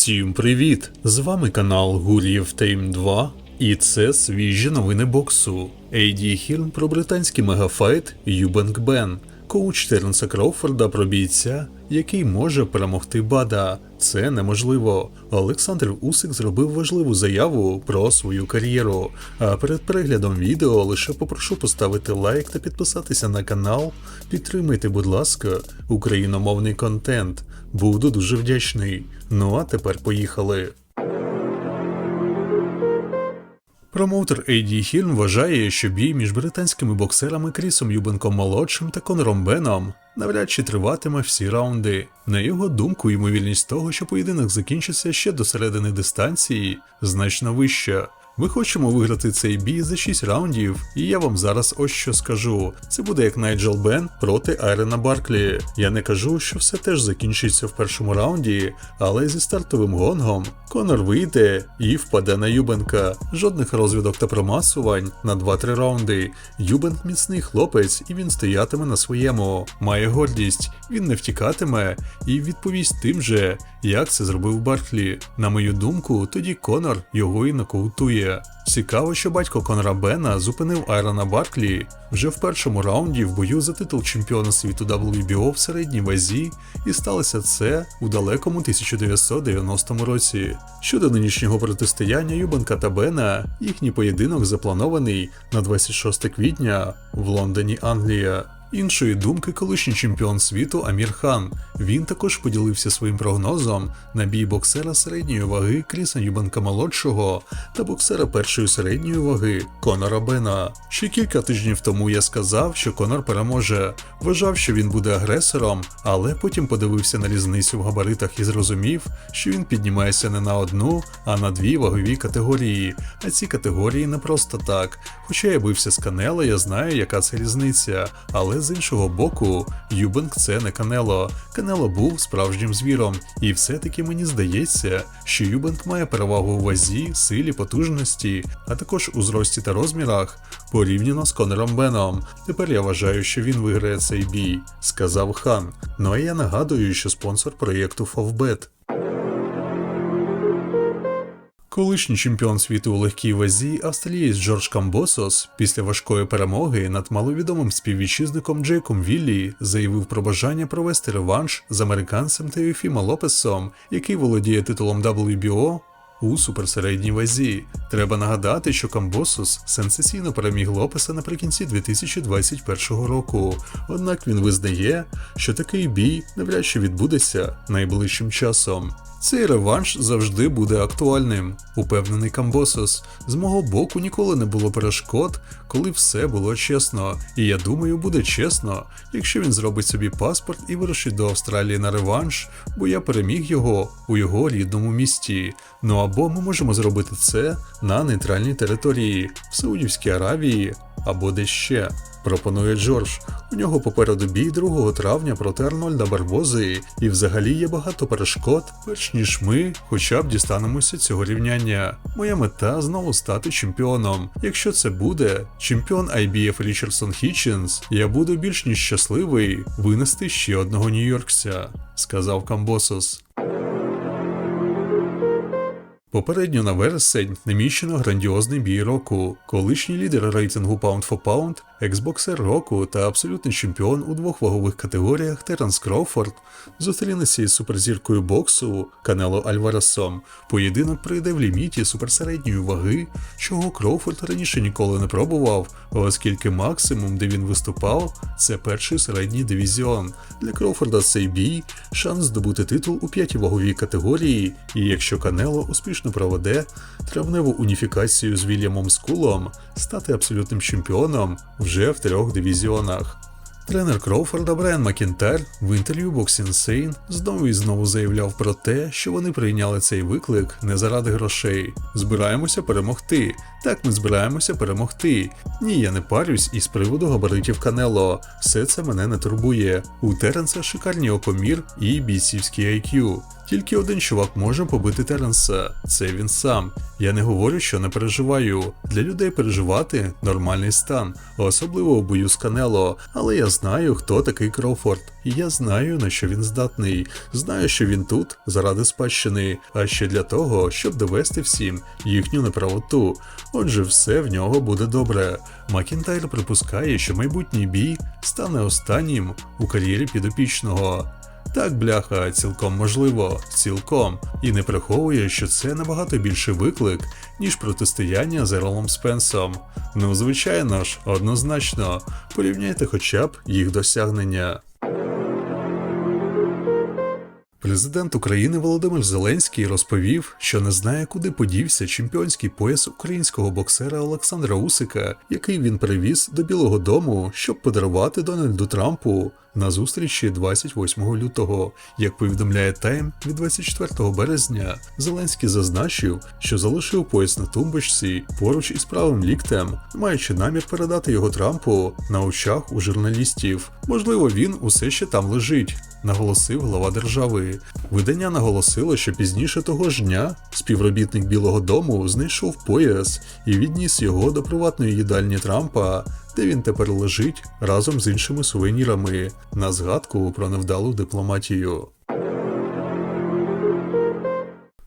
Всім привіт! З вами канал Гур'єв Тейм 2 і це свіжі новини боксу. Ейді Хірн про британський мегафайт Юбанк Бен, коуч Тернса Кроуфорда про бійця, який може перемогти Бада. Це неможливо. Олександр Усик зробив важливу заяву про свою кар'єру. А перед переглядом відео лише попрошу поставити лайк та підписатися на канал. Підтримайте, будь ласка, україномовний контент. Буду дуже вдячний. Ну а тепер поїхали. Промоутер Ейді Хірн вважає, що бій між британськими боксерами Крісом Юбенком молодшим та Конором Беном навряд чи триватиме всі раунди. На його думку, ймовірність того, що поєдинок закінчиться ще до середини дистанції, значно вища. Ми хочемо виграти цей бій за 6 раундів, і я вам зараз ось що скажу. Це буде як Найджел Бен проти Айрена Барклі. Я не кажу, що все теж закінчиться в першому раунді, але зі стартовим гонгом Конор вийде і впаде на Юбенка. Жодних розвідок та промасувань на 2-3 раунди. Юбенк міцний хлопець, і він стоятиме на своєму. Має гордість, він не втікатиме і відповість тим же, як це зробив Барклі. На мою думку, тоді Конор його і нокаутує. Цікаво, що батько Конора Бена зупинив Айрона Барклі вже в першому раунді в бою за титул чемпіона світу WBO в середній вазі, і сталося це у далекому 1990 році. Щодо нинішнього протистояння Юбанка та Бена, їхній поєдинок запланований на 26 квітня в Лондоні, Англія. Іншої думки, колишній чемпіон світу Амір Хан. Він також поділився своїм прогнозом на бій боксера середньої ваги Кріса Юбанка молодшого та боксера першої середньої ваги Конора Бена. Ще кілька тижнів тому я сказав, що Конор переможе. Вважав, що він буде агресором, але потім подивився на різницю в габаритах і зрозумів, що він піднімається не на одну, а на дві вагові категорії. А ці категорії не просто так. Хоча я бився з Канело, я знаю, яка це різниця. Але з іншого боку, Юбенк це не Канело. Канело був справжнім звіром, і все-таки мені здається, що Юбенк має перевагу у вазі, силі, потужності, а також у зрості та розмірах порівняно з Конором Беном. Тепер я вважаю, що він виграє цей бій, сказав Хан. Ну а я нагадую, що спонсор проєкту Favbet. Колишній чемпіон світу у легкій вазі австралієць Джордж Камбосос після важкої перемоги над маловідомим співвітчизником Джейком Віллі заявив про бажання провести реванш з американцем Теофіма Лопесом, який володіє титулом WBO у суперсередній вазі. Треба нагадати, що Камбосос сенсаційно переміг Лопеса наприкінці 2021 року. Однак він визнає, що такий бій навряд чи відбудеться найближчим часом. Цей реванш завжди буде актуальним, упевнений Камбосос. З мого боку ніколи не було перешкод, коли все було чесно. І я думаю, буде чесно, якщо він зробить собі паспорт і вирушить до Австралії на реванш, бо я переміг його у його рідному місті. Ну або ми можемо зробити це на нейтральній території в Саудівській Аравії або де ще. Пропонує Джордж. У нього попереду бій 2 травня проти Арнольда Барбози, і взагалі є багато перешкод, перш ніж ми хоча б дістанемося цього рівняння. Моя мета знову стати чемпіоном. Якщо це буде чемпіон IBF Річардсон Хітченс, я буду більш ніж щасливий винести ще одного нью-йоркця, сказав Камбосос. Попередньо на вересень наміщено грандіозний бій року. Колишній лідер рейтингу Pound for Pound, ексбоксер року та абсолютний чемпіон у двох вагових категоріях Теренс Кроуфорд зустрінеться із суперзіркою боксу Канело Альваресом. Поєдинок пройде в ліміті суперсередньої ваги, чого Кроуфорд раніше ніколи не пробував, оскільки максимум, де він виступав, це перший середній дивізіон. Для Кроуфорда цей бій шанс здобути титул у п'ятій ваговій категорії, і якщо Канело успішно проведе травневу уніфікацію з Вільямом Скулом, стати абсолютним чемпіоном вже в трьох дивізіонах. Тренер Кроуфорда Брайан Макінтер в інтерв'ю Boxing Insane знову і знову заявляв про те, що вони прийняли цей виклик не заради грошей. Збираємося перемогти. Так ми збираємося перемогти. Ні, я не парюсь із приводу габаритів Канело. Все це мене не турбує. У Теренса шикарні окомір і бійцівський IQ. Тільки один чувак може побити Теренса. Це він сам. Я не говорю, що не переживаю. Для людей переживати нормальний стан, особливо у бою з Канело. Але я знаю, хто такий Кроуфорд. І я знаю, на що він здатний. Знаю, що він тут заради спадщини, а ще для того, щоб довести всім їхню неправоту. Отже, все в нього буде добре. Макінтайр припускає, що майбутній бій стане останнім у кар'єрі підопічного. Так, бляха, цілком можливо, цілком, і не приховує, що це набагато більший виклик, ніж протистояння з Ерлом Спенсом. Ну, звичайно ж, однозначно, порівняйте хоча б їх досягнення. Президент України Володимир Зеленський розповів, що не знає, куди подівся чемпіонський пояс українського боксера Олександра Усика, який він привіз до Білого Дому, щоб подарувати Дональду Трампу на зустрічі 28 лютого. Як повідомляє Тайм від 24 березня, Зеленський зазначив, що залишив пояс на тумбочці поруч із правим ліктем, маючи намір передати його Трампу на очах у журналістів. Можливо, він усе ще там лежить наголосив глава держави. Видання наголосило, що пізніше того ж дня співробітник Білого Дому знайшов пояс і відніс його до приватної їдальні Трампа, де він тепер лежить разом з іншими сувенірами на згадку про невдалу дипломатію.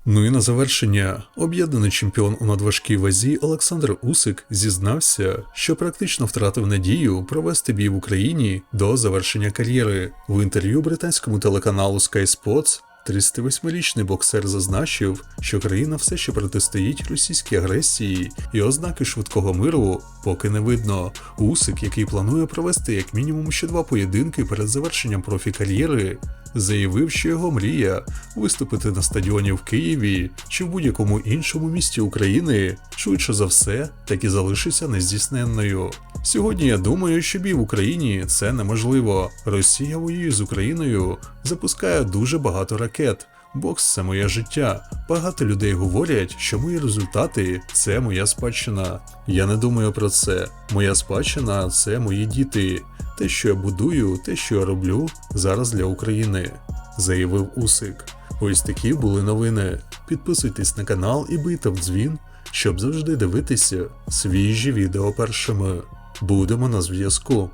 Ну і на завершення, об'єднаний чемпіон у надважкій вазі Олександр Усик зізнався, що практично втратив надію провести бій в Україні до завершення кар'єри. В інтерв'ю британському телеканалу Sky Sports 38-річний боксер зазначив, що країна все ще протистоїть російській агресії, і ознаки швидкого миру поки не видно. Усик, який планує провести як мінімум ще два поєдинки перед завершенням профі-кар'єри, заявив, що його мрія виступити на стадіоні в Києві чи в будь-якому іншому місті України швидше за все так і залишиться нездійсненною. Сьогодні я думаю, що бій в Україні це неможливо. Росія воює з Україною, запускає дуже багато ракет. Бокс це моє життя. Багато людей говорять, що мої результати це моя спадщина. Я не думаю про це. Моя спадщина це мої діти. Те, що я будую, те, що я роблю зараз для України, заявив Усик. Ось такі були новини. Підписуйтесь на канал і бийте в дзвін, щоб завжди дивитися свіжі відео першими. Будемо на зв'язку.